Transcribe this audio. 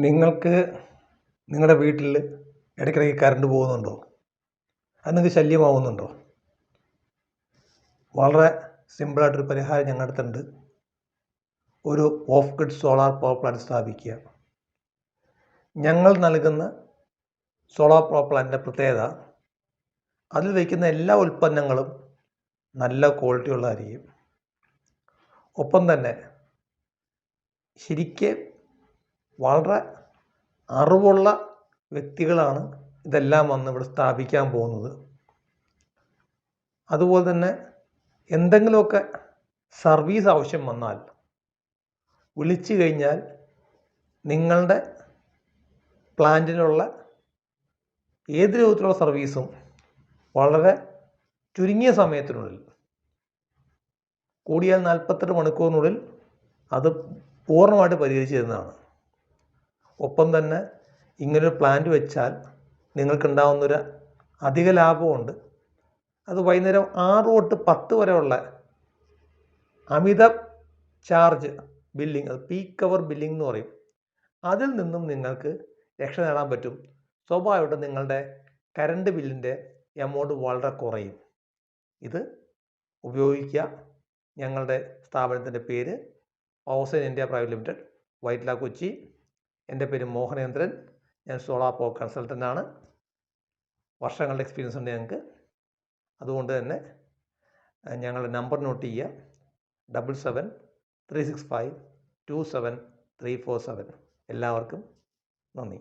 നിങ്ങൾക്ക് നിങ്ങളുടെ വീട്ടിൽ ഇടയ്ക്കിടയ്ക്ക് കറണ്ട് പോകുന്നുണ്ടോ? അത് നിങ്ങൾക്ക് ശല്യമാവുന്നുണ്ടോ? വളരെ സിമ്പിളായിട്ടൊരു പരിഹാരം ഞങ്ങളുടെ അടുത്തുണ്ട്. ഒരു off grid solar power plant സ്ഥാപിക്കുക. ഞങ്ങൾ നൽകുന്ന സോളാർ പവർ പ്ലാന്റിന്റെ പ്രത്യേകത അതിൽ വയ്ക്കുന്ന എല്ലാ ഉൽപ്പന്നങ്ങളും നല്ല ക്വാളിറ്റി ഉള്ളതായിരിക്കും. ഒപ്പം തന്നെ ശരിക്ക് വളരെ അറിവുള്ള വ്യക്തികളാണ് ഇതെല്ലാം വന്ന് ഇവിടെ സ്ഥാപിക്കാൻ പോകുന്നത്. അതുപോലെ തന്നെ എന്തെങ്കിലുമൊക്കെ സർവീസ് ആവശ്യം വന്നാൽ വിളിച്ചു കഴിഞ്ഞാൽ നിങ്ങളുടെ പ്ലാന്റിനുള്ള ഏത് രൂപത്തിലുള്ള സർവീസും വളരെ ചുരുങ്ങിയ സമയത്തിനുള്ളിൽ കൂടിയാൽ നാൽപ്പത്തെട്ട് മണിക്കൂറിനുള്ളിൽ അത് പൂർണമായിട്ട് പരിഹരിച്ചു തരുന്നതാണ്. ഒപ്പം തന്നെ ഇങ്ങനൊരു പ്ലാന്റ് വെച്ചാൽ നിങ്ങൾക്കുണ്ടാവുന്നൊരു അധിക ലാഭമുണ്ട് അത് വൈകുന്നേരം ആറ് തൊട്ട് പത്ത് വരെയുള്ള അമിത ചാർജ് ബില്ലിംഗ് അത് പീക്ക് അവർ ബില്ലിംഗ് എന്ന് പറയും. അതിൽ നിന്നും നിങ്ങൾക്ക് രക്ഷ നേടാൻ പറ്റും. സ്വാഭാവികമായിട്ടും നിങ്ങളുടെ കറണ്ട് ബില്ലിന്റെ എമൗണ്ട് വളരെ കുറയും. ഇത് ഉപയോഗിക്കുക. ഞങ്ങളുടെ സ്ഥാപനത്തിന്റെ പേര് Powersign India private limited Vyttila Kochi. എന്റെ പേര് മോഹനേന്ദ്രൻ. ഞാൻ സോളാർ പോ കൺസൾട്ടന്റാണ് വർഷങ്ങളുടെ എക്സ്പീരിയൻസ് ഉണ്ട് ഞങ്ങൾക്ക്. അതുകൊണ്ട് തന്നെ ഞങ്ങളുടെ നമ്പർ നോട്ട് ചെയ്യുക. Double seven three six five two seven three four seven എല്ലാവർക്കും നന്ദി.